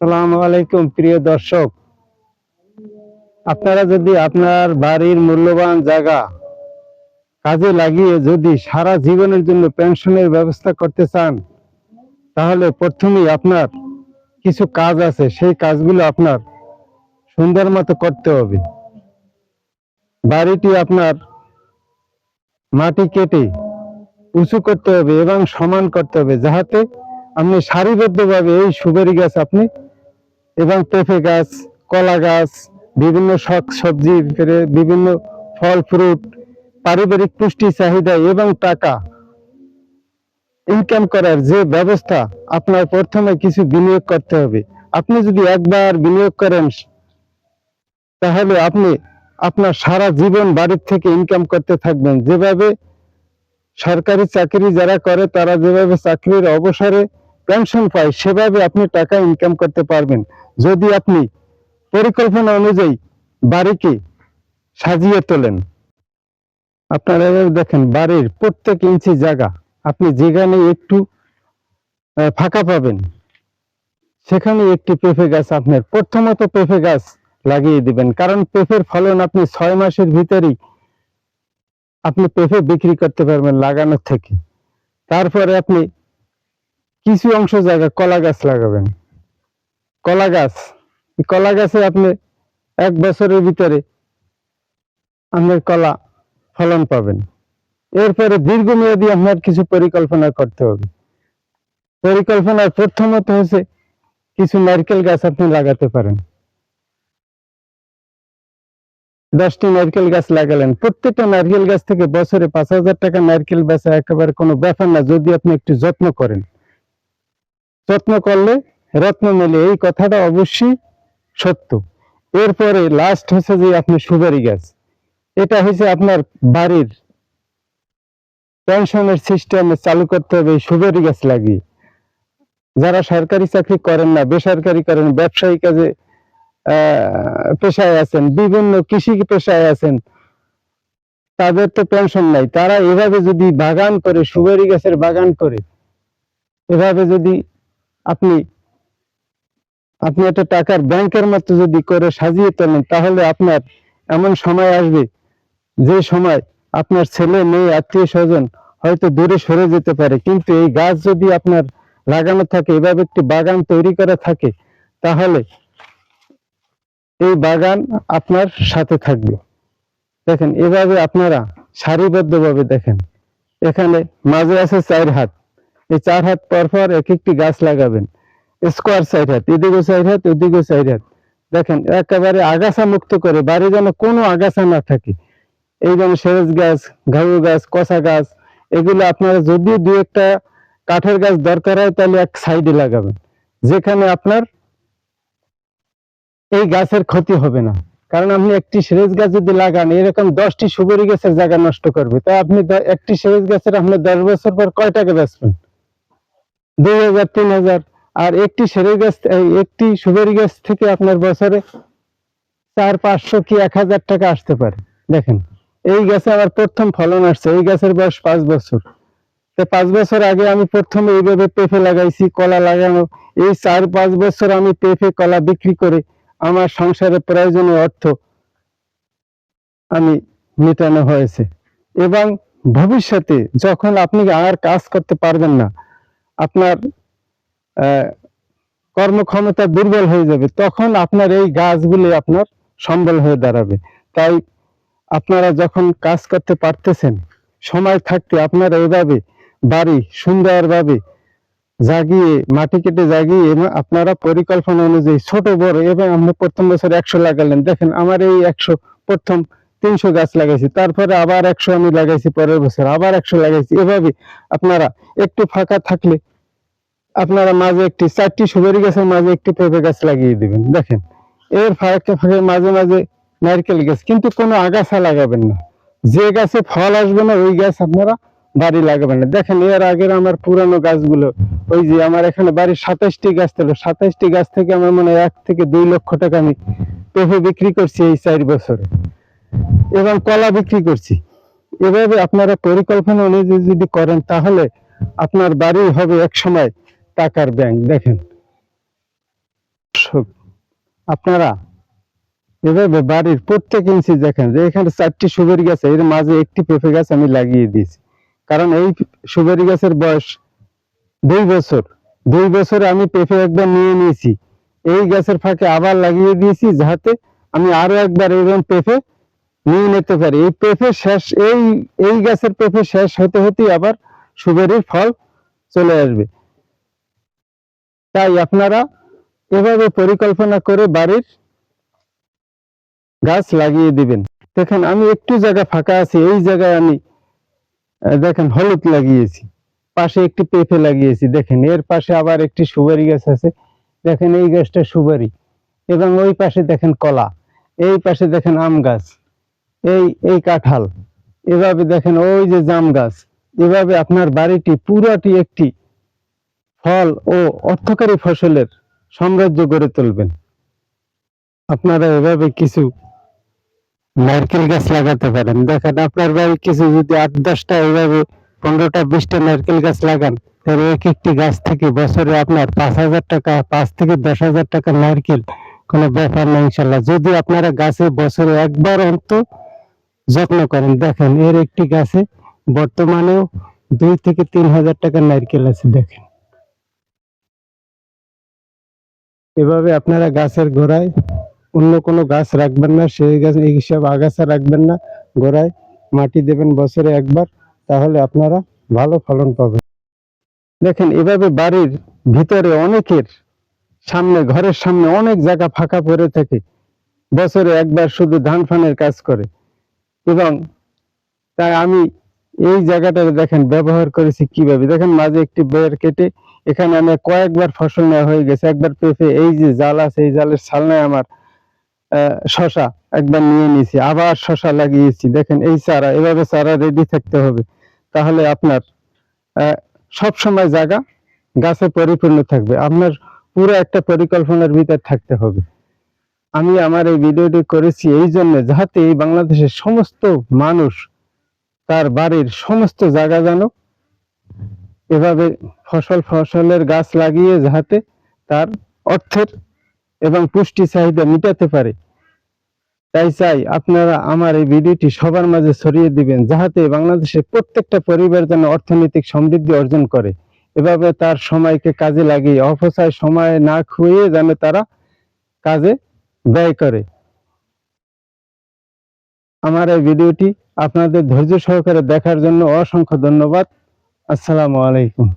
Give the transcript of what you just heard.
সালামু আলাইকুম, প্রিয় দর্শক। আপনারা যদি আপনার বাড়ির মূল্যবান জায়গা কাজে লাগিয়ে যদি সারা জীবনের জন্য পেনশনের ব্যবস্থা করতে চান, তাহলে প্রথমেই আপনার কিছু কাজ আছে। সেই কাজগুলো আপনার সুন্দর মতো করতে হবে। বাড়িটি আপনার মাটি কেটে উঁচু করতে হবে এবং সমান করতে হবে, যাহাতে আপনি সারিবদ্ধভাবে এই সুপারি গাছ আপনি এবং পেঁপে গাছ, কলা গাছ, বিভিন্ন শাক সবজি বিভিন্ন ফল, ফ্রুট, পারিবারিক পুষ্টি, চাহিদা এবং টাকা ইনকাম করার যে ব্যবস্থা, আপনার প্রথমে কিছু বিনিয়োগ করতে হবে। আপনি যদি একবার বিনিয়োগ করেন, তাহলে আপনি আপনার সারা জীবন বাড়ির থেকে ইনকাম করতে থাকবেন। যেভাবে সরকারি চাকরি যারা করে, তারা যেভাবে চাকরির অবসরে পেনশন পায়, সেভাবে আপনি টাকা ইনকাম করতে পারবেন। যদি আপনি পরিকল্পনা অনুযায়ী বাড়িকে সাজিয়ে তোলেন। আপনারা এভাবে দেখেন, বাড়ির প্রত্যেক ইঞ্চি জায়গা আপনি যেখানে একটু ফাঁকা পাবেন, সেখানে একটি পেঁপে গাছ আপনার প্রথমত পেঁপে গাছ লাগিয়ে দিবেন। কারণ পেঁপের ফলন আপনি ছয় মাসের ভিতরেই আপনি পেঁপে বিক্রি করতে পারবেন লাগানোর থেকে। তারপরে আপনি কিছু অংশ জায়গা কলা গাছ লাগাবেন। কলা গাছ। কলা গাছে আপনি এক বছরের ভিতরে আপনার কলা ফলন পাবেন। এরপরে দীর্ঘমেয়াদী আপনার কিছু পরিকল্পনা করতে হবে। পরিকল্পনার প্রথমত হচ্ছে কিছু নারকেল গাছ আপনি লাগাতে পারেন। দশটি নারকেল গাছ লাগালেন। প্রত্যেকটা নারকেল গাছ থেকে বছরে পাঁচ হাজার টাকা নারকেল বেচা একেবারে কোনো ব্যাপার না, যদি আপনি একটু যত্ন করেন। যত্ন করলে রত্ন মেলে। এই কথাটা অবশ্যই সত্য। এরপরে লাস্ট হচ্ছে যে আপনি সুপারি গাছ। এটা হচ্ছে আপনার বাড়ির পেনশনের সিস্টেমে চালু করতে হবে, এই সুপারি গাছ লাগিয়ে। যারা সরকারি চাকরি করেন না, বেসরকারি করেন, ব্যবসায়ী কাজে পেশায় আছেন, বিভিন্ন কৃষি পেশায় আছেন, তাদের তো পেনশন নাই। তারা এভাবে যদি বাগান করে, সুপারি গাছের বাগান করে, এভাবে যদি আপনি আপনি একটা টাকার ব্যাংকের মতো যদি করে সাজিয়ে তোলেন, তাহলে আপনার এমন সময় আসবে, যে সময় আপনার ছেলে, মেয়ে, আত্মীয় স্বজন হয়তো দূরে সরে যেতে পারে। কিন্তু এই গাছ যদি আপনার লাগানো থাকে, এভাবে একটি বাগান তৈরি করা থাকে, তাহলে এই বাগান আপনার সাথে থাকবে। দেখেন, এভাবে আপনারা সারিবদ্ধভাবে দেখেন। এখানে মাঝে আছে চার হাত। এই চার হাত পর পর এক একটি গাছ লাগাবেন। স্কোয়ার সাইড হাত, এদিকে চার হাত, ওদিকে চার হাত। দেখেন, একেবারে আগাছা মুক্ত করে, বাড়ি যেন কোনো আগাছা না থাকে। এই যেমন সেরেজ গাছ, ঘাউ গাছ কষা গাছ, এগুলো আপনারা যদি দু একটা কাঠের গাছ দরকার হয়, তাহলে এক সাইডে লাগাবেন। যেখানে আপনার এই গাছের ক্ষতি হবে না। কারণ আপনি একটি সেরেজ গাছ যদি লাগান, এরকম দশটি সুপারি গাছের জায়গা নষ্ট করবে। তাই আপনি একটি সেরেজ গাছের আপনি দশ বছর পর কয় টাকা বেচবেন? দুই হাজার, তিন হাজার। আর একটি সেরেজ গাছ একটি সুপারি গাছ থেকে আপনার বছরে চার, পাঁচশো কি এক হাজার টাকা আসতে পারে। দেখেন, এই গাছে আমার প্রথম ফলন আসছে। এই গাছের বয়স পাঁচ বছর। তো পাঁচ বছর আগে আমি প্রথমে এইভাবে পেঁপে লাগাইছি, কলা লাগানো। এই চার, পাঁচ বছর আমি পেঁপে, কলা বিক্রি করে আমার সংসারের প্রয়োজনীয় অর্থ আমি মেটানো হয়েছে। এবং ভবিষ্যতে যখন আপনি আর কাজ করতে পারবেন না আপনার কর্মক্ষমতা দুর্বল হয়ে যাবে, তখন আপনার এই গাছগুলি আপনার সম্বল হয়ে দাঁড়াবে। তাই আপনারা যখন কাজ করতে পারতেছেন, সময় থাকতে আপনারা এভাবে বাড়ি সুন্দরভাবে জাগিয়ে, মাটি কেটে জাগিয়ে এবং আপনারা পরিকল্পনা অনুযায়ী ছোট, বড় এবং আপনি প্রথম বছর একশো লাগালেন। দেখেন, আমার এই একশো প্রথম তিনশো গাছ লাগাইছি, তারপরে আবার একশো আমি লাগাইছি পরের বছর, আবার একশো লাগাইছি। এভাবে আপনারা একটু ফাঁকা থাকলে আপনারা মাঝে একটি চারটি সুপারি গাছের মাঝে একটি পেঁপে গাছ লাগিয়ে দিবেন। দেখেন, এর ফাঁকে ফাঁকে মাঝে মাঝে নারকেল গাছ, কিন্তু কোনো আগাছা লাগাবেন না। যে গাছে ফল আসবে না, ওই গাছ আপনারা বাড়ি লাগাবেন না। দেখেন, এর আগের আমার পুরানো গাছগুলো, ওই যে আমার এখানে বাড়ির সাতাইশটি গাছ ছিল, সাতাইশটি গাছ থেকে আমার মনে হয় এক থেকে দুই লক্ষ টাকা আমি পেঁপে বিক্রি করছি এই চার বছরে। এবং কলা বিক্রি করছি। এভাবে আপনারা পরিকল্পনা অনুযায়ী যদি করেন, তাহলে আপনার বাড়ি হবে এক সময় টাকার ব্যাংক। দেখেন। আপনারা এভাবে বাড়ির প্রত্যেক ইঞ্চি দেখেন যে এখানে চারটি সুবেরি গাছ, এর মাঝে একটি পেঁপে গাছ আমি লাগিয়ে দিয়েছি। কারণ এই সুবেরি গাছের বয়স দুই বছর। দুই বছরে আমি পেঁপে একবার নিয়ে নিয়েছি। এই গাছের ফাঁকে আবার লাগিয়ে দিয়েছি, যাতে আমি আরও একবার এরকম পেঁপে নিয়ে নিতে পারি। এই পেঁপে শেষ, এই এই গাছের পেঁপে শেষ হতে হতে আবার সুবেরির ফল চলে আসবে। তাই আপনারা এভাবে পরিকল্পনা করে বাড়ির গাছ লাগিয়ে দিবেন। দেখেন, আমি একটু জায়গা ফাঁকা আছে, এই জায়গায় আমি দেখেন, হলুদ লাগিয়েছি। পাশে একটি পেঁপে লাগিয়েছি, দেখেন, এর পাশে আবার একটি সুপারি গাছ আছে। দেখেন, এই গাছটা সুবারি। এবং ওই পাশে দেখেন কলা, এই পাশে দেখেন আম গাছ। এই এই কাঁঠাল। এভাবে দেখেন ওই যে জাম গাছ। এভাবে আপনার বাড়িটি পুরাটি একটি ফল ও অর্থকারী ফসলের সাম্রাজ্য গড়ে তুলবেন। আপনারা এভাবে কিছু নারকেল গাছ লাগাতে পারেন। দেখেন আপনার বাড়ি কিছু যদি আট, দশটা, এভাবে পনেরোটা, বিশটা নারকেল গাছ লাগান, তাহলে এক একটি গাছ থেকে বছরে আপনার পাঁচ হাজার টাকা, পাঁচ থেকে দশ হাজার টাকা নারকেল কোনো ব্যাপার না, ইনশাল্লাহ। যদি আপনারা গাছে বছরে একবার অন্ত যত্ন করেন। দেখেন, এর একটি গাছে বর্তমানেও দুই থেকে তিন হাজার টাকার নারকেল আছে, দেখেন। এভাবে আপনারা গাছের গোড়ায় অন্য কোনো গাছ রাখবেন না, সেই গাছ এই সব আগাছা রাখবেন না, গোড়ায় মাটি দেবেন বছরে একবার, তাহলে আপনারা ভালো ফলন পাবেন। দেখেন, এভাবে বাড়ির ভিতরে অনেকের সামনে, ঘরের সামনে অনেক জায়গা ফাঁকা পড়ে থাকে, বছরে একবার শুধু ধান ফানের কাজ করে। এবং তাই আমি এই জায়গাটা দেখেন, ব্যবহার করেছি কীভাবে? দেখেন মাঝে একটি বের কেটে এখানে আমি কয়েকবার ফসল নেওয়া হয়ে গেছে। একবার পেঁপে, এই যে জাল আছে, এই জালের সালনায় আমার শশা একবার নিয়ে নিয়েছি, আবার শশা লাগিয়েছি। দেখেন এই চারা, এভাবে চারা রেডি থাকতে হবে। তাহলে আপনার সব সময় জায়গা গাছে পরিপূর্ণ থাকবে। আপনার পুরো একটা পরিকল্পনার ভিতর থাকতে হবে। আমি আমার এই ভিডিওটি করেছি এই জন্য যাতে এই বাংলাদেশের সমস্ত মানুষ তার বাড়ির সমস্ত জায়গা যেন এভাবে ফসল ফসলের গাছ লাগিয়ে যাতে তার অর্থের এবং পুষ্টি চাহিদা মেটাতে পারে। তাই চাই আপনারা আমার এই ভিডিওটি সবার মাঝে ছড়িয়ে দিবেন যাহাতে বাংলাদেশের প্রত্যেকটা পরিবার যেন অর্থনৈতিক সমৃদ্ধি অর্জন করে। এভাবে তার সময়কে কাজে লাগিয়ে, অপচয় সময় না খুঁয়ে যেন তারা কাজে ব্যয় করে। আমার এই ভিডিওটি আপনাদের ধৈর্য সহকারে দেখার জন্য অসংখ্য ধন্যবাদ। আসসালামু আলাইকুম।